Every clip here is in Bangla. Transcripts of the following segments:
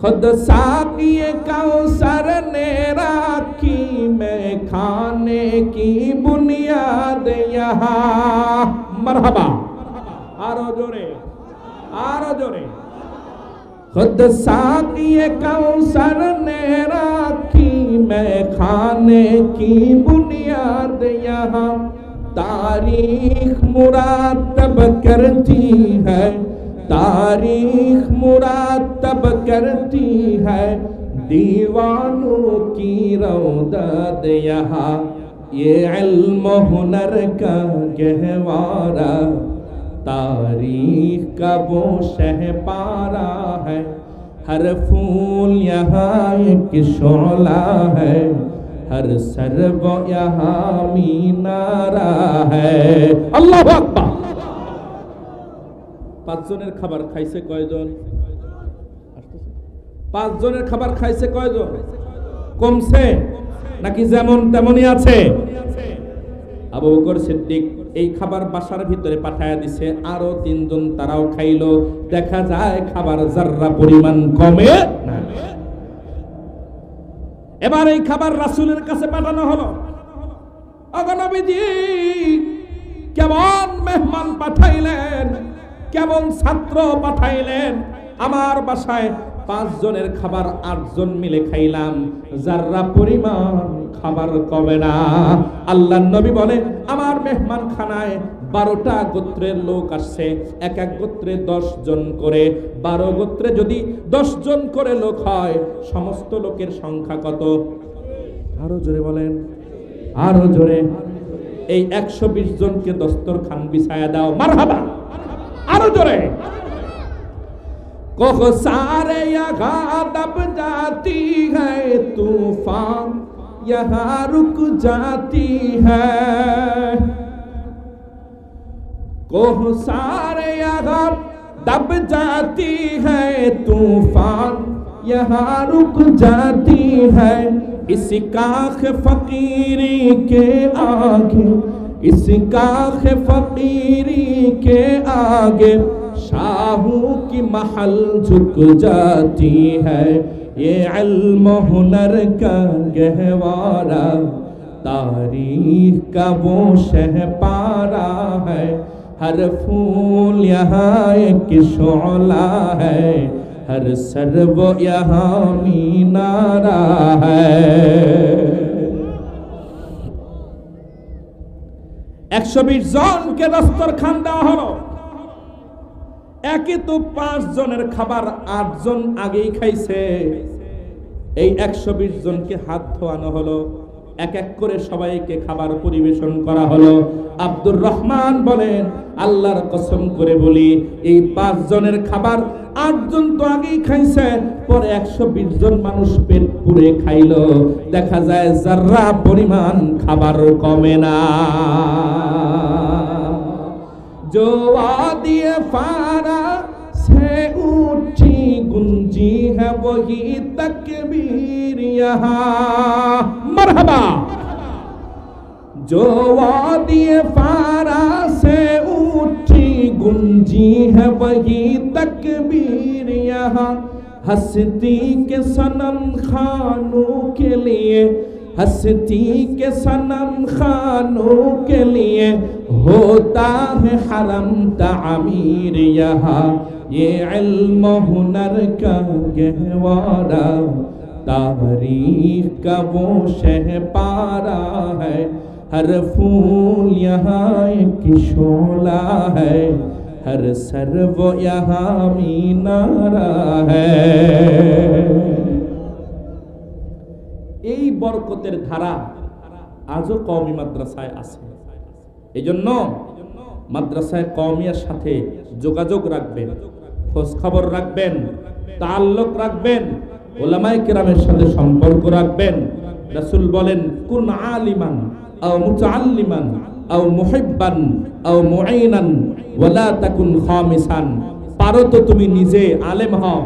خود ساقی کوثر نے راکھی، میں کھانے کی بنیاد یہاں۔ مرحبا۔ آرو جورے آرو جورے خود ساقی کوثر نے راکھی، میں کھانے کی بنیاد یہاں۔ تاریخ مراتب کرتی ہے تاریخ مراتب کرتی ہے، دیوانوں کی رودت یہاں، یہ علم و ہنر کا گہوارہ، تاریخ کا وہ شہ پارا ہے۔ ہر پھول یہاں ایک شعلہ ہے، ہر سرو یہاں مینارہ ہے۔ اللہ اکبر! পাঁচজনের খাবার খাইছে কয়জন? পাঁচজনের খাবার খাইছে কয়জন? কমছে? নাকি যেমন তেমনই আছে? আবু বকর সিদ্দিক এই খাবার বাসার ভিতরে পাঠায়া দিছে, আরও তিনজন তারাও খাইলো। দেখা যায় খাবার জাররা পরিমাণ কমে এবার এই খাবার রাসূলের কাছে পাঠানো হলো। অগনবীজি কেমন মেহমান পাঠাইলেন? কেমন ছাত্র পাঠাইলেন? আমার বাসায় পাঁচ জনের খাবার, আটজন মিলে খাইলাম। যাররা পরিমাণ খাবার কমে না। আল্লাহ নবী বলে, আমার মেহমান খানায় বারোটা গোত্রের লোক আসছে। এক এক গোত্রে দশ জন করে। বারো গোত্রে যদি দশ জন করে লোক হয়, সমস্ত লোকের সংখ্যা কত? আরও জোরে বলেন। আরও জোরে। এই একশো বিশ জনকে দস্তরখান বিছায়া দাও। মারহাবা। আরো জোরে। کوخ سارے یہاں دب جاتی ہے طوفان یہاں رک جاتی ہے کوہ سارے یہاں دب جاتی ہے طوفان یہاں رک جاتی ہے اس کاخ فقیری کے آگے اس کاخ فقیری کے آگے شاہوں کی محل جھک جاتی ہے۔ یہ علم و ہنر کا گہوارہ، تاریخ کا وہ شہ پارا ہے۔ ہر پھول یہاں ایک شعلہ ہے۔ ہر سرو یہاں مینارہ ہے۔ একশো বিশ জনকে দস্তরখান দেওয়া হলো। একে তো পাঁচ জনের খাবার আটজন আগেই খাইছে। এই একশো বিশ জনকে হাত ধোয়ানো হলো। এক এক করে সবাইকে খাবার পরিবেশন করা হলো। আব্দুর রহমান বলেন, আল্লাহর কসম করে বলি, এই পাঁচ জনের খাবার আটজন তো আগেই খাইছে, পরে একশো বিশ জন মানুষ পেট পুরে খাইল। দেখা যায় যারা পরিমাণ খাবার কমে না। জোয়া দিয়ে ফারা میں اونچی گنجی ہے وہی تکبیر یہاں مرحبا جو وادی فارا سے اونچی گنجی ہے وہی تکبیر یہاں ہستی کے سنم خانوں کے لیے ہستی کے سنم خانوں کے لیے ہوتا ہے حرم تعمیر یہاں یہ علم ہنر کا گہوارہ تاریخ کا وہ شہ پارا ہے ہر پھول یہاں ایک شعلہ ہے ہر سر وہ یہاں مینارہ ہے এই বরকতের ধারা আজও কওমি মাদ্রাসায় আছে এজন্য মাদ্রাসায় কওমিয়ার সাথে যোগাযোগ রাখবেন খোঁজ খবর রাখবেন তাল্লুক রাখবেন ওলামাই কেরামের সাথে সম্পর্ক রাখবেন। রাসূল বলেন, কুন আলিমান আও মুতাআল্লিমান আও মুহিব্বান আও মুঈনান ওয়ালা তাকুন খামিসান। পারো তো তুমি নিজে আলেম হও,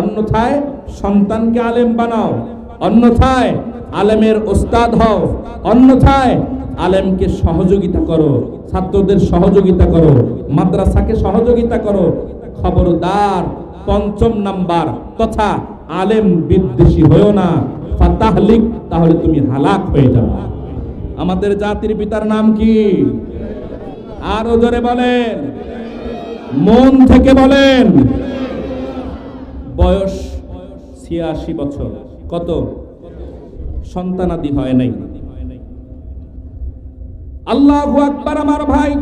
অন্যথায় সন্তানকে আলেম বানাও, অন্যথায় আলেমের ওস্তাদ হও, অন্যথায় আলেমকে সহযোগিতা করো, ছাত্রদের সহযোগিতা করো, মাদ্রাসাকে সহযোগিতা করো খবরদার, পঞ্চম নাম্বার। তথা আলেম বিদ্বেষী হয়েও না। ফাতাহলিক তাহলে তুমি হালাক হয়ে যাবে আমাদের জাতির পিতার নাম কি? আরও জোরে বলেন। মন থেকে বলেন। বয়স ছিয়াশি বছর। কত? সন্তানাদি হয় নাই। আল্লাহ আকবার আমার ভাই।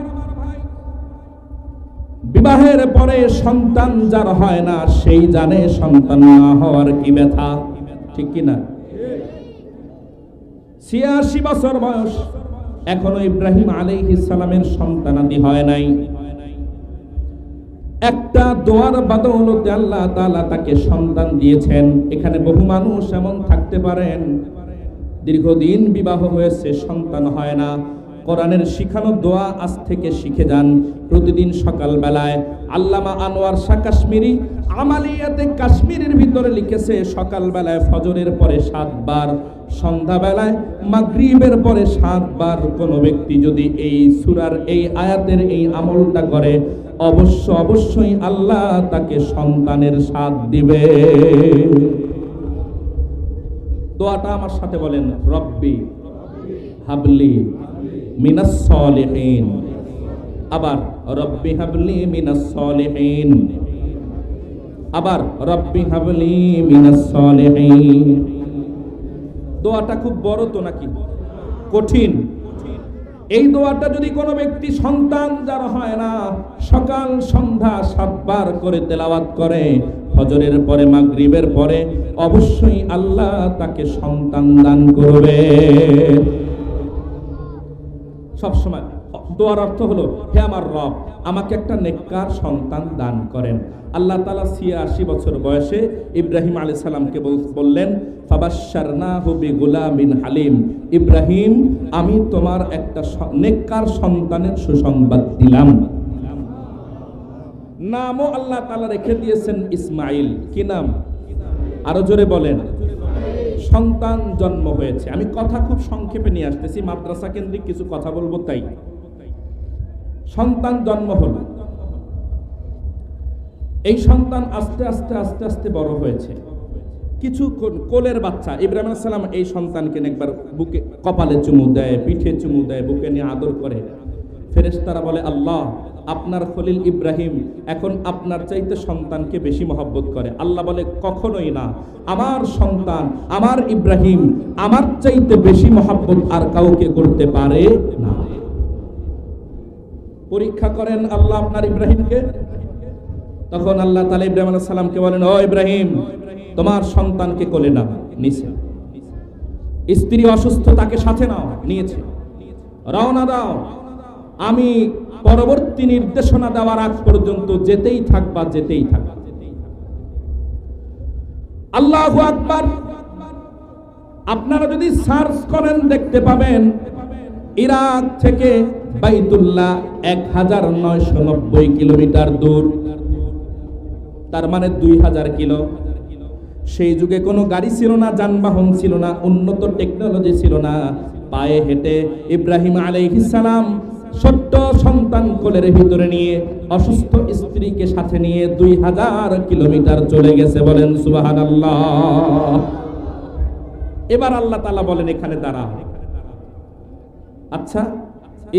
বিবাহের পরে সন্তান যার হয় না, সেই জানে সন্তান না হওয়ার কি ব্যথা? ঠিক কি না? ছিয়াশি বছর বয়স, এখনও ইব্রাহিম আলাইহিস সালামের সন্তানাদি হয় নাই। একটা দোয়ার বাদৌলতে আল্লাহ তাআলা তাকে সন্তান দিয়েছেন। এখানে বহু মানুষ এমন থাকতে পারেন, দীর্ঘদিন বিবাহ হয়েছে, সন্তান হয় না। কোরআনের শিখানো দোয়া আজ থেকে শিখে যান। প্রতিদিন সকাল বেলায় আল্লামা আনোয়ার শাহ কাশ্মীরি আমালিয়াতে কাশ্মীরের ভিতরে লিখেছে সকাল বেলায় ফজরের পরে সাতবার, সন্ধ্যাবেলায় মাগরিবের পরে সাতবার কোনো ব্যক্তি যদি এই সুরার, এই আয়াতের এই আমলটা করে, অবশ্য অবশ্যই আল্লাহ তাকে সন্তানের সাথ দিবে। দোয়াটা আমার সাথে বলেন, রব্বি হাবলি মিনাস সলিহিন। আবার রব্বি হাবলি মিনাস সলিহিন। আবার রব্বি হাবলি মিনাস সলিহিন। দোয়াটা খুব বড় তো নাকি? কঠিন। এই দোয়াটা যদি কোনো ব্যক্তি সন্তান যার হয় না, সকাল সন্ধ্যা সাতবার করে তেলাওয়াত করে, ফজরের পরে, মাগরিবের পরে, অবশ্যই আল্লাহ তাকে সন্তান দান করবে। সব সময় দোয়ার অর্থ হলো, হে আমার রব, আমাকে একটা নেককার সন্তান দান করেন। আল্লাহ তালা ছিয়াশি বছর বয়সে ইব্রাহিম আলী সালামকে বললেন ফাবাসারনা হবি গুলামিন হালিম। ইব্রাহিম, আমি তোমার একটা নেককার সন্তানের সুসংবাদ দিলাম। নামও আল্লাহ তালা রেখে দিয়েছেন ইসমাইল কি নাম? আরও জোরে বলেন। সন্তান জন্ম হয়েছে। আমি কথা খুব সংক্ষেপে নিয়ে আসতেছি, মাদ্রাসা কেন্দ্রিক কিছু কথা বলব তাই। সন্তান জন্ম হলো। এই সন্তান আস্তে আস্তে আস্তে আস্তে বড় হয়েছে। কিছু কোলের বাচ্চা, ইব্রাহিম সালাম এই সন্তানকে একবার বুকে কপালে চুমু দেয়, পিঠে চুমু দেয়, বুকে নিয়ে আদর করে। ফেরেশতারা বলে, আল্লাহ, আপনার খলিল ইব্রাহিম এখন আপনার চাইতে সন্তানকে বেশি মহব্বত করে। আল্লাহ বলে, কখনোই না। আমার সন্তান, আমার ইব্রাহিম আমার চাইতে বেশি মহব্বত আর কাউকে করতে পারে না। পরীক্ষা করেন আল্লাহ আপনার ইব্রাহিমকে। তখন আল্লাহ তালা ইব্রাহিম সালামকে বলেন, ও ইব্রাহিম, তোমার সন্তানকে কোলে না নিছে স্ত্রী অসুস্থ তাকে সাথে নাও নিয়েছে রওনা দাও আমি পরবর্তী নির্দেশনা দেওয়ার আগ পর্যন্ত যেতেই থাকবা যেতেই থাকবা আল্লাহ আকবার। আপনারা যদি সার্চ করেন, দেখতে পাবেন ইরাক থেকে বাইতুল্লাহ এক হাজার নয়শো নব্বই কিলোমিটার দূর। তার মানে দুই হাজার কিলো। সেই যুগে কোনো গাড়ি ছিল না, যানবাহন ছিল না, উন্নত টেকনোলজি ছিল না। পায়ে হেঁটে ইব্রাহিম আলাইহিস সালাম ছোট্ট সন্তান কোলের ভিতরে নিয়ে, অসুস্থ স্ত্রীকে সাথে নিয়ে দুই হাজার কিলোমিটার চলে গেছে বলেন সুবাহান এবার আল্লাহ তালা বলেন, এখানে দাঁড়া। আচ্ছা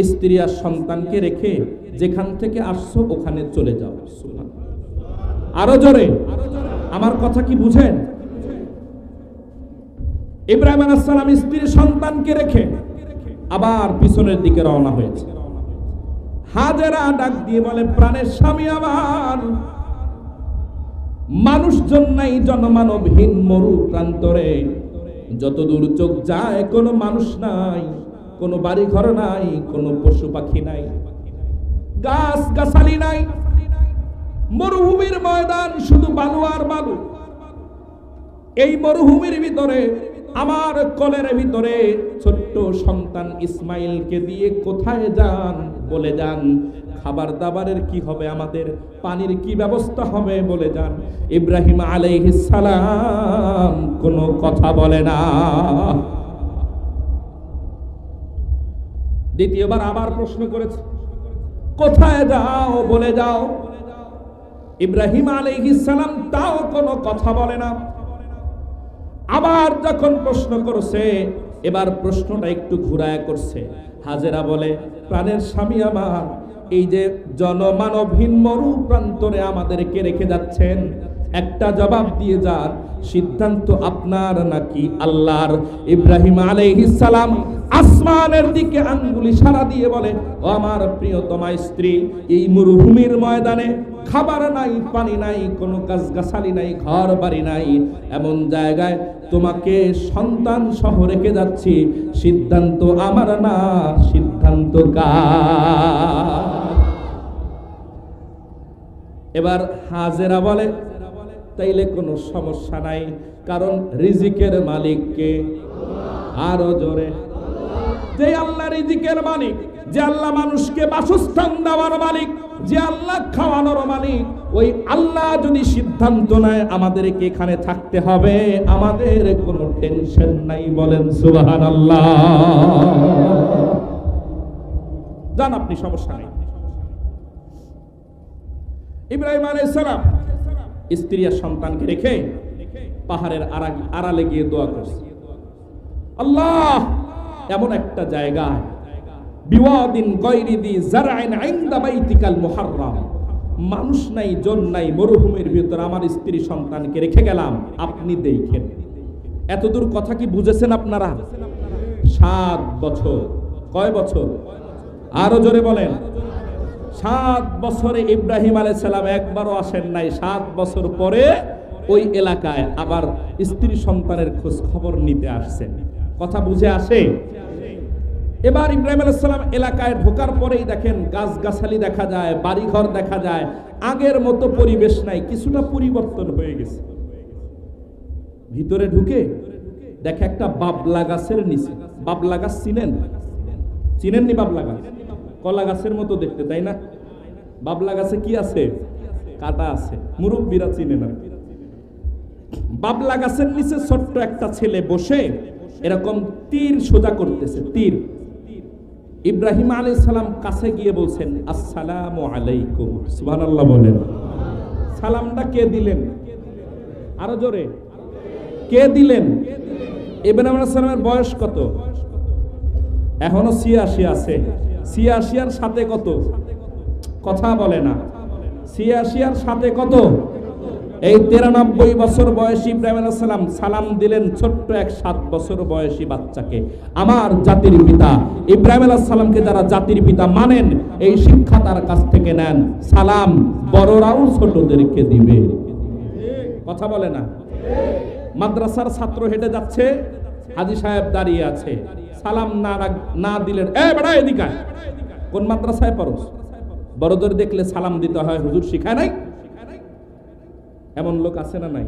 স্ত্রী আর সন্তানকে রেখে যেখান থেকে আসছো, ওখানে চলে যাও। আরও জোরে। আমার কথা কি বুঝেন? ইব্রাহিম আলাইহিস সালাম স্ত্রীর সন্তানকে রেখে আবার পিছনের দিকে রওনা হয়েছে। হাজেরা ডাক দিয়ে বলে, প্রাণের স্বামী আমার, মানুষজন নাই জনমানবহীন মরু প্রান্তরে। যতদূর চোখ যায়, কোনো মানুষ নাই, কোনো বাড়ি ঘর নাই, কোনো পশু পাখি নাই, গাছ গাছালি নাই। মরুভূমির ময়দান শুধু বালু আর বালু। এই মরুভূমির ভিতরে, আমার কলের ভিতরে ছোট্ট সন্তান ইসমাইলকে দিয়ে কোথায় যান? বলে যান খাবার দাবারের কি হবে আমাদের? পানির কি ব্যবস্থা হবে? বলে যান, ইব্রাহিম সালাম কোনো কথা বলে না। দ্বিতীয়বার আবার প্রশ্ন করেছে, কোথায় যাও? বলে যাও, ইব্রাহিম সালাম তাও কোনো কথা বলে না। আবার যখন প্রশ্ন করছে এবার প্রশ্নটা একটু ঘুরায় করছে। হাজেরা বলে, প্রাণের স্বামী আমার, এই যে জনমানবহীন মরু প্রান্তরে আমাদেরকে রেখে যাচ্ছেন, একটা জবাব দিয়ে যান, সিদ্ধান্ত আপনার নাকি আল্লাহর? ইব্রাহিম সালাম আসমানের দিকে আঙ্গুলি সারা দিয়ে বলে, ও আমার প্রিয়তমা স্ত্রী, এই মরুভূমির ময়দানে খাবার নাই, পানি নাই, কোনো গাছগাছালি নাই, ঘর বাড়ি নাই। এমন জায়গায় তোমাকে সন্তান সহ রেখে যাচ্ছি। সিদ্ধান্ত আমার না, সিদ্ধান্ত এবার হাজেরা বলে, তাইলে কোনো সমস্যা নাই, কারণ রিজিকের মালিককে আরও জোরে, যে আল্লাহ রিজিকের মালিক। যে আল্লাহ মানুষকে বাসস্থান দেওয়ার মালিক, যে আল্লাহ খাওয়ানোর মালিক, ওই আল্লাহ যদি সিদ্ধান্ত নেয়, আমাদেরকে এখানে থাকতে হবে। আমাদের কোনো টেনশন নাই বলেন সুবাহান আল্লাহ যান আপনি সমস্যা নেই। ইব্রাহিম সালাম স্ত্রী আর সন্তানকে রেখে পাহাড়ের আড়া- আড়ালে গিয়ে দোয়া করছে। আল্লাহ, এমন একটা জায়গায় বিওয়াদিন গৈরিদি জারআইন ইনদা বাইতিকাল মুহাররাম। মানুষ নাই, জন নাই, মরুভূমির ভিতর আমার স্ত্রী সন্তানকে রেখে গেলাম, আপনি দেখেন। এতদূর কথা কি বুঝেছেন আপনারা? সাত বছর। কয় বছর? আরও জোরে বলেন। সাত বছরে ইব্রাহিম আলাই সালাম একবারও আসেন নাই, সাত বছর পরে ওই এলাকায় আবার স্ত্রী সন্তানের খোঁজ খবর নিতে আসছেন। কথা বুঝে আসে? এবার ইব্রাহিম আলাইসাল্লাম এলাকায় ঢোকার পরেই দেখেন গাছগাছালি দেখা যায়, বাড়িঘর দেখা যায়, আগের মতো পরিবেশ নাই, কিছুটা পরিবর্তন হয়ে গেছে। ভিতরে ঢুকে দেখে একটা বাবলা গাছের নিচে, বাবলা গাছ চিনেন? চিনেননি বাবলা গাছ? কলা গাছের মতো দেখতে, তাই না? বাবলা গাছে কি আছে? কাটা আছে। মুরব্বীরা চিনে না। বাবলা গাছের নিচে ছোট্ট একটা ছেলে বসে এরকম তীর সোজা করতেছে, তীর। ইব্রাহিম আলী সালাম কাছে গিয়ে বলছেন, আসসালামু আলাইকুম। সুবহানাল্লাহ বলেন। সালামটা কে দিলেন? আরও জোরে। কে দিলেন? ইব্রাহিম আলাইহিস সালামের বয়স কত? এখনও ছিয়াশি আছে। ছিয়াশিয়ার সাথে কত? কথা বলে না। ছিয়াশিয়ার সাথে কত? এই তিরানব্বই বছর বয়সী ইব্রাহিম সালাম সালাম দিলেন ছোট্ট এক সাত বছর বয়সী বাচ্চাকে। আমার জাতির পিতা, ইব্রাহিম আলাইহিস সালামকে যারা জাতির পিতা মানেন, এই শিক্ষা তার কাছ থেকে নেন। সালাম বড়রাও ছোটদেরকে দিবে। কথা বলে না? মাদ্রাসার ছাত্র হেঁটে যাচ্ছে, হাজি সাহেব দাঁড়িয়ে আছে। সালাম না না দিলেন। এ বেড়া এদিকে কোন মাদ্রাসায় পড়স? বড়দের দেখলে সালাম দিতে হয়, হুজুর শিখায় নাই? এমন লোক আছে না নাই?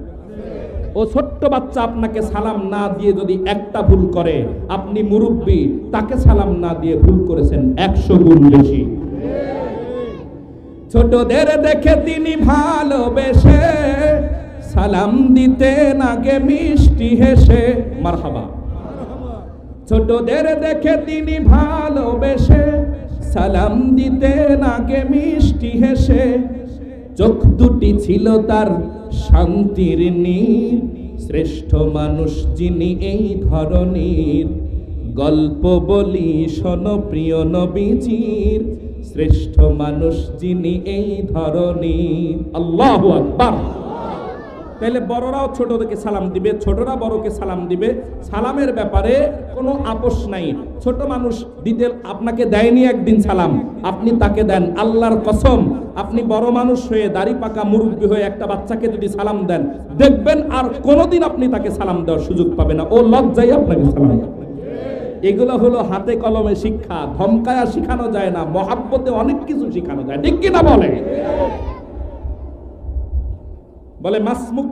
ও ছোট্ট বাচ্চা আপনাকে সালাম না দিয়ে যদি একটা ভুল করে, আপনি মুরব্বী, তাকে সালাম না দিয়ে ভুল করেছেন একশো গুণ বেশি। ছোটদের দেখে তিনি ভালোবেসে, সালাম দিতেন আগে মিষ্টি হেসে। মারহাবা। ছোটদের দেখে তিনি ভালোবেসে, সালাম দিতেন আগে মিষ্টি হেসে। চোখ দুটি ছিল তার শান্তির নীর। শ্রেষ্ঠ মানুষ যিনি এই ধরনের গল্প বলি শোন প্রিয় নবীজির। শ্রেষ্ঠ মানুষ যিনি এই ধরনের আল্লাহ আকবার। তাহলে বড়রাও ছোটদেরকে সালাম দিবে, ছোটরা বড়কে সালাম দিবে। সালামের ব্যাপারে কোনো আপোষ নাই। ছোট মানুষ দিতে আপনাকে দেয়নি একদিন সালাম, আপনি তাকে দেন আল্লাহর কসম। আপনি বড় মানুষ হয়ে, দাড়ি পাকা মুরব্বী হয়ে একটা বাচ্চাকে যদি সালাম দেন, দেখবেন আর কোনোদিন আপনি তাকে সালাম দেওয়ার সুযোগ পাবে না। ও লজ্জাই আপনাকে সালাম এগুলো হলো হাতে কলমে শিক্ষা, ধমকায়া শিখানো যায় না, মহাব্বতে অনেক কিছু শিখানো যায়। ঠিক কিনা বলে? বলে মাসমুক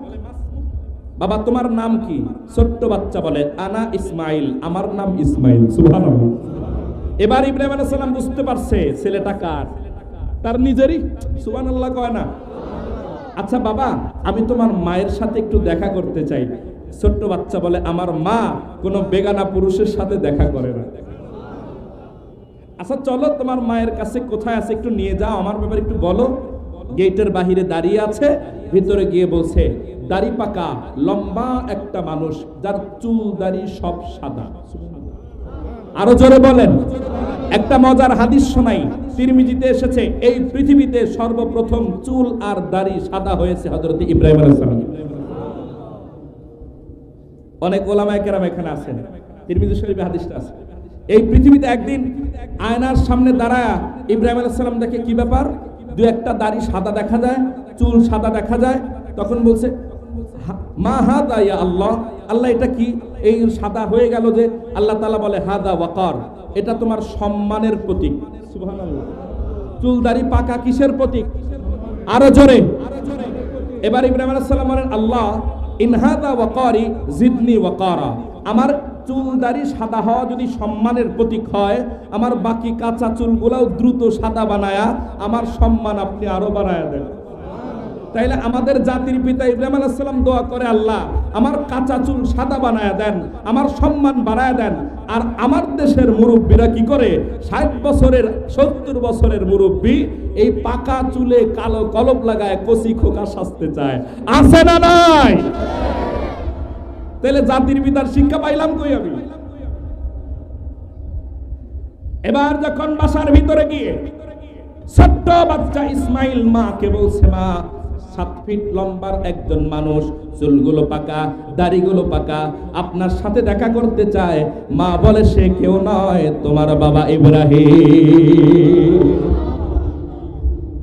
বাবা, তোমার নাম কি? ছোট্ট বাচ্চা বলে, আনা ইসমাইল, আমার নাম ইসমাইল। এবার ইব্রাহিম আলাইহিস সালাম বুঝতে পারছে, ছেলেটা কার? তার নিজেরই? সুবহানাল্লাহ কয় না। আচ্ছা বাবা, আমি তোমার মায়ের সাথে একটু দেখা করতে চাই। ছোট্ট বাচ্চা বলে, আমার মা কোনো বেগানা পুরুষের সাথে দেখা করে না। আচ্ছা চলো তোমার মায়ের কাছে কোথায় আছে একটু নিয়ে যাও, আমার ব্যাপারে একটু বলো। গেটের বাহিরে দাঁড়িয়ে আছে, ভিতরে গিয়ে বলছে, দাড়ি পাকা, লম্বা একটা মানুষ, যার চুল, দাড়ি সব সাদা। আরও জোরে বলেন, একটা মজার হাদিস শোনাই। তিরমিজিতে এসেছে, এই পৃথিবীতে সর্বপ্রথম চুল আর দাড়ি সাদা হয়েছে হযরত ইব্রাহিম আলাইহিস সালাম। অনেক ওলামায়ে কেরাম এখানে আছেন। তিরমিজি শরীফে হাদিসটা আছে। এই পৃথিবীতে একদিন আয়নার সামনে দাঁড়ায় ইব্রাহিম আলাইহিস সালাম দেখে কি ব্যাপার? দু একটা দাড়ি সাদা দেখা যায়, চুল সাদা দেখা যায়, তখন বলছে মা হাদা ইয়া আল্লাহ? আল্লাহ এটা কি? এই সাদা হয়ে গেল যে আল্লাহ তাআলা বলে, হাদা ওয়াকার। এটা তোমার সম্মানের প্রতীক। চুল দাড়ি পাকা কিসের প্রতীক? আরও জোরে। এবার ইব্রাহিম আলাইহিস সালাম বলেন, আল্লাহ ইনহাদা ওয়াকারি জিদনি ওয়াকারা। আমার চুল দাড়ি সাদা হওয়া যদি সম্মানের প্রতীক হয়, আমার বাকি কাঁচা চুলগুলাও দ্রুত সাদা বানায়া আমার সম্মান আপনি আরও বাড়ায়া দেন। তাইলে আমাদের জাতির পিতা ইব্রাহিম আলাইহিস সালাম দোয়া করে, আল্লাহ, আমার কাঁচা চুল সাদা বানায়া দেন, আমার সম্মান বাড়ায়া দেন। আর আমার দেশের মুরব্বীরা কি করে? ষাট বছরের, সত্তর বছরের মুরব্বী এই পাকা চুলে কালো কলপ লাগায় কচি খোকা সাজতে চায়। আছে না নাই? তাহলে জাতির পিতার শিক্ষা পাইলাম কই আমি? এবার যখন বাসার ভিতরে গিয়ে ছোট্ট বাচ্চা ইসমাইল মাকে বলছে, মা, সাত ফিট লম্বার একজন মানুষ, চুলগুলো পাকা, দাড়িগুলো পাকা, আপনার সাথে দেখা করতে চায়। মা বলে, সে কেউ নয়, তোমার বাবা ইব্রাহিম।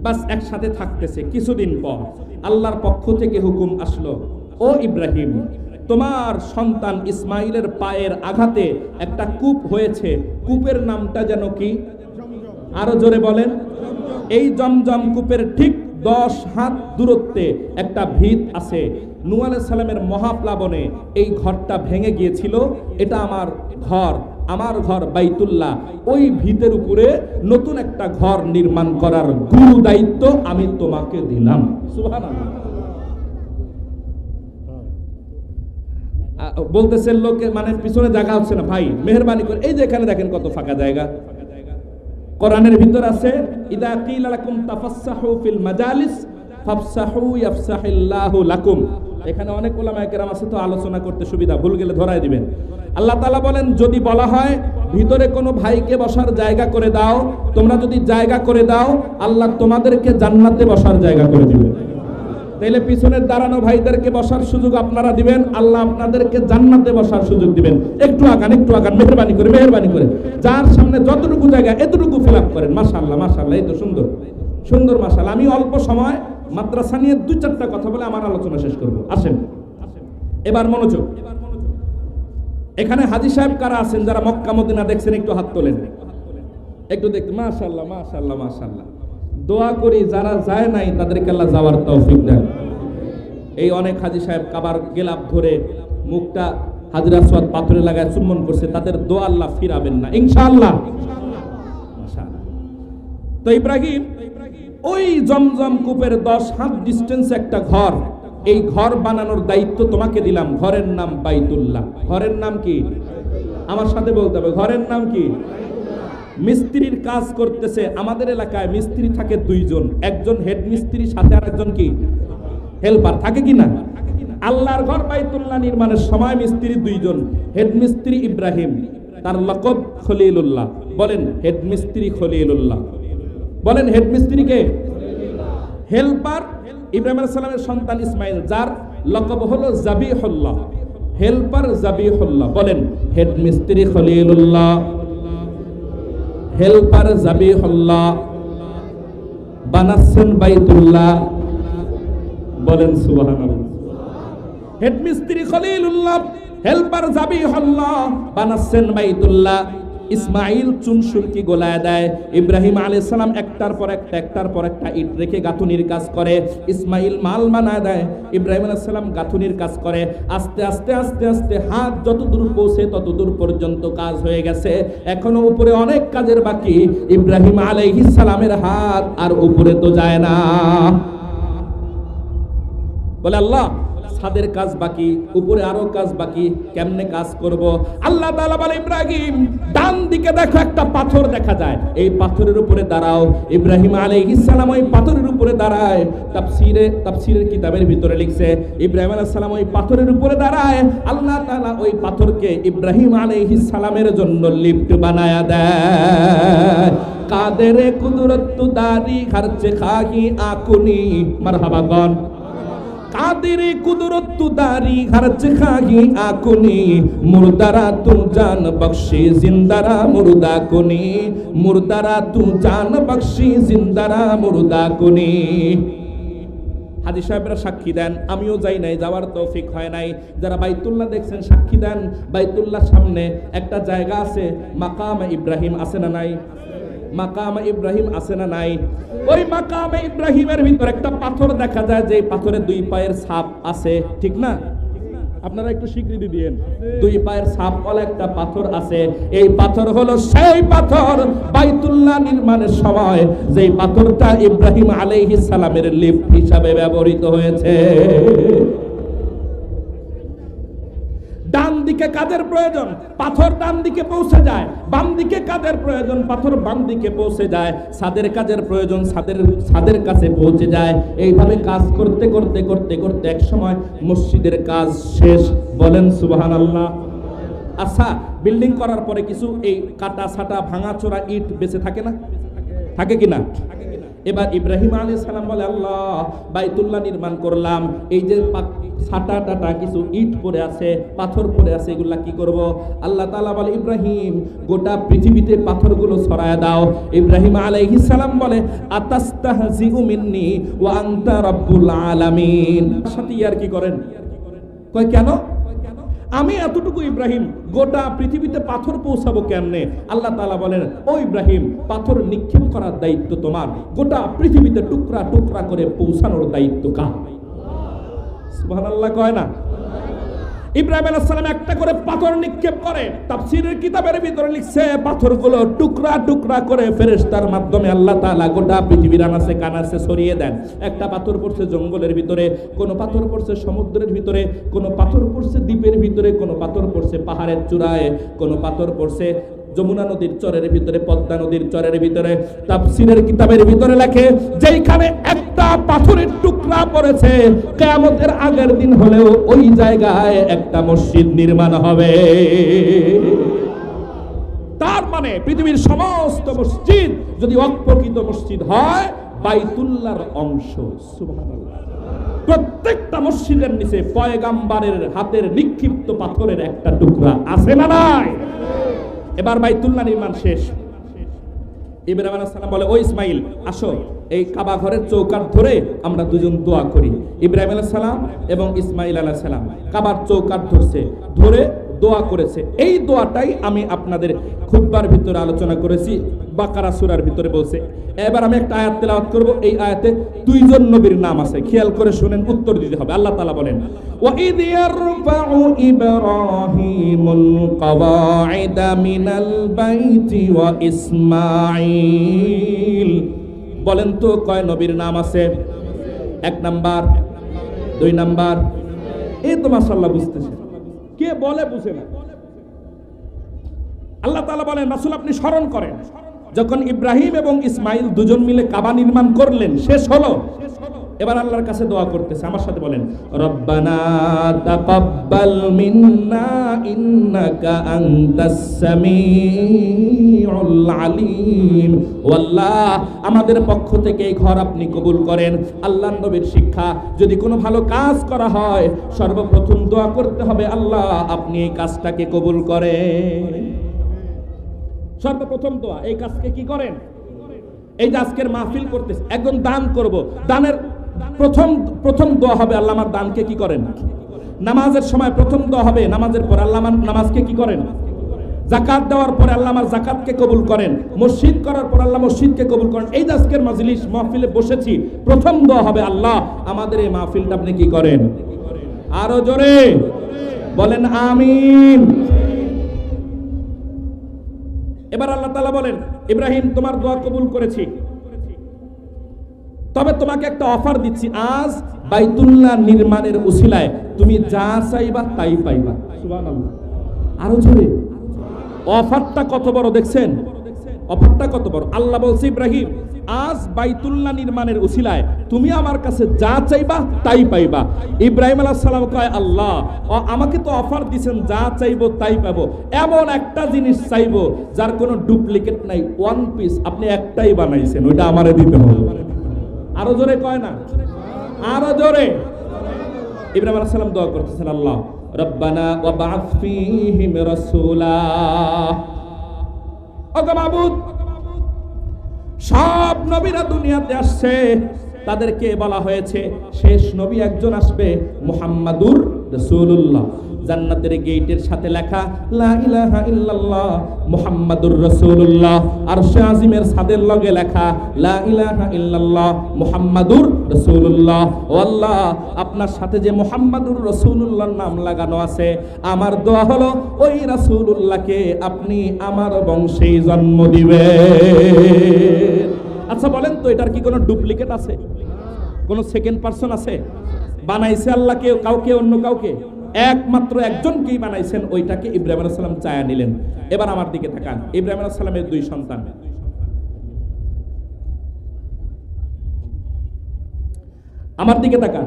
বাস একসাথে থাকতেছে কিছুদিন পর। আল্লাহর পক্ষ থেকে হুকুম আসলো, ও ইব্রাহিম তোমার সন্তান ইসমাইলের পায়ের আঘাতে একটা কূপ হয়েছে। কূপের নামটা যেন কি? আরও জোরে বলেন। এই জমজম কূপের ঠিক দশ হাত দূরত্বে একটা ভিত আছে। নূ আলাইহিস সালামের মহাপ্লাবনে এই ঘরটা ভেঙে গিয়েছিল। এটা আমার ঘর আমার ঘর বাইতুল্লাহ। ওই ভিতের উপরে নতুন একটা ঘর নির্মাণ করার গুরু দায়িত্ব আমি তোমাকে দিলাম। সুবহানাল্লাহ। বলতেছেন লোকে মানে পিছনে জায়গা হচ্ছে না। ভাই, মেহরবানি করে, এই যে এখানে দেখেন কত ফাঁকা জায়গা। কোরআনের ভিতর আছে, ইদা কিলা লাকুম তাফাসসাহু ফিল মাজালিস ফাফসাহু ইয়াফসাহিল্লাহু লাকুম। এখানে অনেক ওলামায়ে কেরাম আছে তো আলোচনা করতে সুবিধা, ভুল গেলে ধরায় দিবেন। আল্লাহ তাআলা বলেন, যদি বলা হয়, ভিতরে কোনো ভাইকে বসার জায়গা করে দাও, তোমরা যদি জায়গা করে দাও, আল্লাহ তোমাদেরকে জান্নাতে বসার জায়গা করে দিবে। তাইলে পিছনের দাঁড়ানো ভাইদেরকে বসার সুযোগ আপনারা দিবেন, আল্লাহ আপনাদেরকে জান্নাতে বসার সুযোগ দিবেন। একটু আগান একটু আগান, মেহরবানি করে মেহরবানি করে। যার সামনে যতটুকু জায়গা, এতটুকু ফিল আপ করেন। মাশাল্লাহ মাশাল্লাহ এই তো সুন্দর। সুন্দর মাশাল্লাহ আমি অল্প সময় মাদ্রাসা নিয়ে দুই চারটা কথা বলে আমার আলোচনা শেষ করব। আসেন। এবার মনোযোগ। এখানে হাজি সাহেব কারা আছেন? যারা মক্কা, মদিনা দেখছেন, একটু হাত তোলেন। একটু দেখতে মাশাল্লাহ মাশাল্লাহ মাশাল্লাহ দোয়া করি, যারা যায় নাই, তাদেরকে আল্লাহ যাওয়ার তৌফিক দেন। এই অনেক হাজি সাহেব কাবার গেলাপ ধরে মুখটা হাজির আসওয়াদ পাথরে লাগায় চুম্বন করছে, তাদের দোয়া আল্লাহ ফিরাবেন না। ইনশাআল্লাহ। তো ইব্রাহিম, ওই জমজম কূপের দশ হাত ডিস্টেন্স একটা ঘর, এই ঘর বানানোর দায়িত্ব তোমাকে দিলাম। ঘরের নাম বাইতুল্লাহ। ঘরের নাম কি? আমার সাথে বলতে হবে, ঘরের নাম কি? মিস্ত্রির কাজ করতেছে, আমাদের এলাকায় মিস্ত্রি থাকে দুইজন, একজন হেড মিস্ত্রি, সাথে আর একজন কি? হেল্পার থাকে কি না? আল্লাহর ঘর বাইতুল্লাহ নির্মাণের সময় মিস্ত্রি দুইজন হেড মিস্ত্রি ইব্রাহিম, তার লকব খলিলুল্লাহ। বলেন হেড মিস্ত্রি খলিলুল্লাহ। বলেন হেড মিস্ত্রিকে হেল্পার ইব্রাহিম সালামের সন্তান ইসমাইল, যার লকব হলো জাবিহুল্লাহ। হেল্পার জাবিহুল্লাহ। বলেন হেড মিস্ত্রি খলিলুল্লাহ। হেল্পার হল্লা বানাচ্ছেন বাইতুল্লাহ বলেন সুবহানাল্লাহ। হেডমিস্ত্রি খলিলুল্লাহ হেল্পার হল্লা বানাচ্ছেন বাইতুল্লাহ ইসমাইল চুনসুরকি গোলায় দেয়। ইব্রাহিম আলাইহিস সালাম একটার পর একটা, একটার পর একটা ইট রেখে গাঁথুনির কাজ করে। ইসমাইল মাল বানায় দেয়। ইব্রাহিম আলাইহিস সালাম গাঁথুনির কাজ করে। আস্তে আস্তে আস্তে আস্তে হাত যত দূর পৌঁছে তত দূর পর্যন্ত কাজ হয়ে গেছে। এখনও উপরে অনেক কাজের বাকি। ইব্রাহিম আলাইহিস সালামের হাত আর উপরে তো যায় না। বলে, আল্লাহ ছাদের কাজ বাকি, উপরে আরও কাজ বাকি, কেমনে কাজ করব? আল্লাহ তাআলা বলে, ইব্রাহিম, ডান দিকে দেখো একটা পাথর দেখা যায়। এই পাথরের উপরে দাঁড়াও। ইব্রাহিম আলাইহিস সালাম ওই পাথরের উপরে দাঁড়ায়। তাফসিরে, তাফসিরের কিতাবের ভিতরে লিখছে, ইব্রাহিম আলাইহিস সালাম ওই পাথরের উপরে দাঁড়ায়। আল্লাহ তাআলা ওই পাথরকে ইব্রাহিম আলাইহিস সালামের জন্য লিফট বানায়া দেয়। কাদের কুদরত দারি খরচে খাহি, আকুনি। মারহাবা কাদেরে কুদরত দারি খরচ খাহি আকুনি? মুর্দারা তু জান বখশি, জিন্দারা মুর্দা কুনি। মুর্দারা তু জান বখশি, জিন্দারা মুর্দা কুনি। হাজি সাহেবরা সাক্ষী দেন, আমিও যাই নাই, যাওয়ার তৌফিক হয় নাই। যারা বাইতুল্লাহ দেখছেন, সাক্ষী দেন। বাইতুল্লাহ সামনে একটা জায়গা আছে, মাকাম ইব্রাহিম আছে না নাই? মাকাম ইব্রাহিম আছে না নাই? ওই মাকাম ইব্রাহিমের ভিতর একটা পাথর দেখা যায় যে পাথরের দুই পায়ের ছাপ আছে, ঠিক না? আপনারা একটু স্বীকৃতি দিয়েন। দুই পায়ের বলে একটা পাথর আছে। এই পাথর হলো সেই পাথর বাইতুল্লাহ নির্মাণের সময়, যেই পাথরটা ইব্রাহিম আলাইহিস সালামের লিফট হিসাবে ব্যবহৃত হয়েছে ডান দিকে কাদের প্রয়োজন? পাথর ডান দিকে পৌঁছে যায়, বাম দিকে কাদের প্রয়োজন? পাথর বাম দিকে পৌঁছে যায় সাদের কাজের প্রয়োজন সাদের সাদের কাছে পৌঁছে যায়। এইভাবে কাজ করতে করতে করতে করতে এক সময় মসজিদের কাজ শেষ। বলেন সুবহান আল্লাহ আচ্ছা বিল্ডিং করার পরে কিছু এই কাটা সাটা ভাঙাচোরা ইট বেঁচে থাকে না? থাকে কি না এবার ইব্রাহিম আলী সালাম বলে, আল্লাহ, বাইতুল্লাহ নির্মাণ করলাম। এই যে ছাটা টাটা কিছু ইট পড়ে আছে, পাথর পড়ে আছে, এগুলা কি করব? আল্লাহ তালা বলে, ইব্রাহিম, গোটা পৃথিবীতে পাথরগুলো ছড়ায় দাও। ইব্রাহিম আলাইহিস সালাম বলে, আতাস্তাহজিউ মিন্নি ওয়া আনতা রাব্বুল আলামিন। সাথে আর কি করেন? কয়, কেন? আমি এতটুকু ইব্রাহিম, গোটা পৃথিবীতে পাথর পৌঁছাবো কেমনে? আল্লাহ তালা বলেন, ও ইব্রাহিম, পাথর নিক্ষেপ করার দায়িত্ব তোমার। গোটা পৃথিবীতে টুকরা টুকরা করে পৌঁছানোর দায়িত্ব কার? সুবহানাল্লাহ কয় না? ইব্রাহিম একটা করে পাথর নিক্ষেপ করে কিতাবের ভিতরে লিখছে, পাথরগুলো টুকরা টুকরা করে ফেরেশতার মাধ্যমে আল্লাহ গোটা পৃথিবীর আনাসে কানাসে দেন। একটা পাথর পড়ছে জঙ্গলের ভিতরে, কোনো পাথর পড়ছে সমুদ্রের ভিতরে, কোনো পাথর পড়ছে দ্বীপের ভিতরে, কোনো পাথর পড়ছে পাহাড়ের চূড়ায়, কোনো পাথর পড়ছে যমুনা নদীর চরের ভিতরে, পদ্মা নদীর চরের ভিতরে। তাফসীরের কিতাবের ভিতরে লেখে, যেইখানে একটা পাথরের টুকরা পড়েছে কিয়ামতের আগের দিন হলেও ওই জায়গায় একটা মসজিদ নির্মাণ হবে। তার মানে পৃথিবীর সমস্ত মসজিদ যদি অপ্রকৃত মসজিদ হয়, বাইতুল্লাহর অংশ প্রত্যেকটা মসজিদের নিচে পয়গাম্বারের হাতের নিক্ষিপ্ত পাথরের একটা টুকরা আছে না নাই? এবার বাইতুল্লাহ নির্মাণ শেষ। ইব্রাহিম আলাইহিস সালাম বলে, ও ইসমাইল, আসো। এই কাবা ঘরের চৌকাঠ ধরে আমরা দুজন দোয়া করি। ইব্রাহিম আলাইহিস সালাম এবং ইসমাইল আলাইহিস সালাম কাবার চৌকাঠ ধরছে, ধরে দোয়া করেছে। এই দোয়াটাই আমি আপনাদের খুতবার ভিতরে আলোচনা করেছি, বাকারা সূরার ভিতরে বলছে। এবার আমি একটা আয়াত তেলাওয়াত করব, এই আয়াতে দুইজন নবীর নাম আছে। খেয়াল করে শুনেন, উত্তর দিতে হবে। আল্লাহ তাআলা বলেন, ওয়া ইদ ইয়ারফাউ ইব্রাহিমুল কওয়াইদা মিনাল বাইতি ওয়া ইসমাঈল। বলেন তো, কয় নবীর নাম আছে? এক নাম্বার, দুই নাম্বার। এই তো মাসাল্লাহ বুঝতেছে কে বলে বুঝে না। আল্লাহ তালা বলেন, রাসূল আপনি স্মরণ করেন। যখন ইব্রাহিম এবং ইসমাইল দুজন মিলে কাবা নির্মাণ করলেন, শেষ হলো। এবার আল্লাহর কাছে দোয়া করতেছে, আমার সাথে বলেন, রব্বানা তাকাব্বাল মিন্না ইন্নাকা আনতাস সামিউল আলিম। আমাদের পক্ষ থেকে এই ঘর আপনি কবুল করেন। আল্লাহ নবীর শিক্ষা, যদি কোনো ভালো কাজ করা হয়, সর্বপ্রথম দোয়া করতে হবে আল্লাহ, আপনি এই কাজটাকে কবুল করেন। সর্বপ্রথম দোয়া, এই কাজকে কি করেন? এই যে আজকের মাহফিল করতেছে একজন দান করব। দানের প্রথম প্রথম দোয়া হবে আল্লাহ আমার দানকে কি করেন? নামাজের সময় প্রথম দোয়া হবে, নামাজের পর আল্লাহ আমার নামাজকে কি করেন? জাকাত দেওয়ার পরে আল্লাহ আমার জাকাতকে কবুল করেন। মসজিদ করার পর আল্লাহ মসজিদকে কবুল করেন। এই আজকের মাজলিস, মাহফিলে বসেছি, প্রথম দোয়া হবে আল্লাহ, আমাদের এই মাহফিলটা আপনি কি করেন? আরও জোরে বলেন আমিন। এবার আল্লাহ তালা বলেন, ইব্রাহিম, তোমার দোয়া কবুল করেছি। তবে তোমাকে একটা অফার দিচ্ছি, আজ বাইতুল্লাহ নির্মাণের উসিলায় তুমি যা চাইবা তাই পাইবা। আরও জোরে। অফারটা কত বড় দেখছেন? অফারটা কত বড়? আল্লাহ বলছে, ইব্রাহিম, আজ বাইতুল্লাহ নির্মাণের উসিলায় তুমি আমার কাছে যা চাইবা তাই পাইবা। ইব্রাহিম আলাহ সালাম কয়, আল্লাহ আমাকে তো অফার দিছেন, যা চাইব তাই পাবো। এমন একটা জিনিস চাইব যার কোনো ডুপ্লিকেট নাই ওয়ান পিস আপনি একটাই বানাইছেন, ওইটা আমারে দিতে হবে। আরও জোরে কয় না? আরও জোরে। ইব্রাহিম আলাইহিস সালাম দোয়া করতেছেন, আল্লাহ, রব্বানা ওয়া বা'আথ ফীহিম রাসূলা। ওগো মাবুদ, সব নবীরা দুনিয়াতে আসছে, তাদেরকে বলা হয়েছে, শেষ নবী একজন আসবে, মুহাম্মাদুর রাসূলুল্লাহ। জান্নাতের গেটের সাথে লেখা, লা ইলাহা ইল্লাল্লাহ মুহাম্মাদুর রাসূলুল্লাহ। আরশে আজিমের ছাদের লগে লেখা, লা ইলাহা ইল্লাল্লাহ মুহাম্মাদুর রাসূলুল্লাহ। ও আল্লাহ, আপনার সাথে যে মুহাম্মাদুর রাসূলুল্লাহর নাম লাগানো আছে, আমার দোয়া হলো ওই রাসূলুল্লাহকে আপনি আমার বংশেই জন্ম দিবেন। আচ্ছা বলেন তো, এটার কি কোনো ডুপ্লিকেট আছে? কোনো সেকেন্ড পারসন আছে? বানাইছে আল্লাহ কেউ, কাউকে, অন্য কাউকে? একমাত্র একজনকেই বানাইছেন, ওইটাকে ইব্রাহিম আলাইহিস সালাম চায়া নিলেন। এবার আমার দিকে তাকান, ইব্রাহিম আলাইহিস সালামের দুই সন্তান। আমার দিকে তাকান,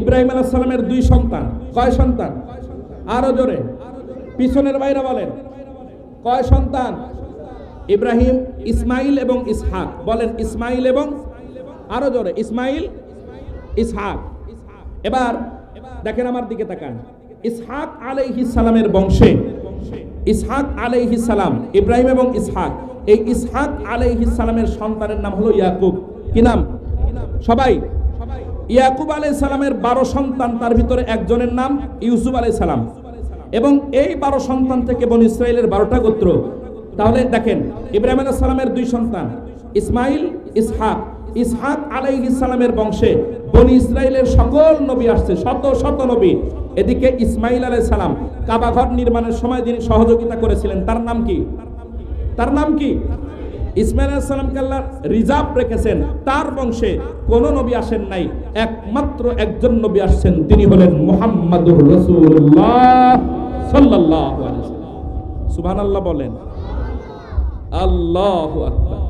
ইব্রাহিম আলাইহিস সালামের দুই সন্তান, কয় সন্তান? আরও জোরে। পিছনের বাইরে বলেন, কয় সন্তান? ইব্রাহিম, ইসমাইল এবং ইসহাক। বলেন, ইসমাইল এবং আরও জোরে, ইসমাইল, ইসহাক। এবার দেখেন আমার দিকে তাকান। ইসহাক আলাইহিস সালামের বংশে, ইসহাক আলাইহিস সালাম, ইব্রাহিম এবং ইসহাক, এই ইসহাক আলাইহিস সালামের সন্তানের নাম হলো ইয়াকুব। কি নাম? সবাই? ইয়াকুব আলাই সালামের বারো সন্তান, তার ভিতরে একজনের নাম ইউসুফ আলাই সালাম। এবং এই বারো সন্তান থেকে বন ইসরায়েলের বারোটা গোত্র। তাহলে দেখেন, ইব্রাহিম আলাহ সালামের দুই সন্তান, ইসমাইল, ইসহাক। ইসহাক আলাইহিস সালামের বংশে বনি ইসরায়েলের সকল নবী আসছে, শত শত নবী। এদিকে ইসমাইল আলাই সালাম কাবাঘর নির্মাণের সময় যিনি সহযোগিতা করেছিলেন, তার নাম কি? তার নাম কি? ইসমাইল আল্লাহ রিজার্ভ রেখেছেন, তার বংশে কোন নবী আসেন নাই, একমাত্র একজন নবী আসছেন, তিনি হলেন মুহাম্মাদুর আলাইহি সুবহানাল্লাহ বলেন, আল্লাহু আকবার।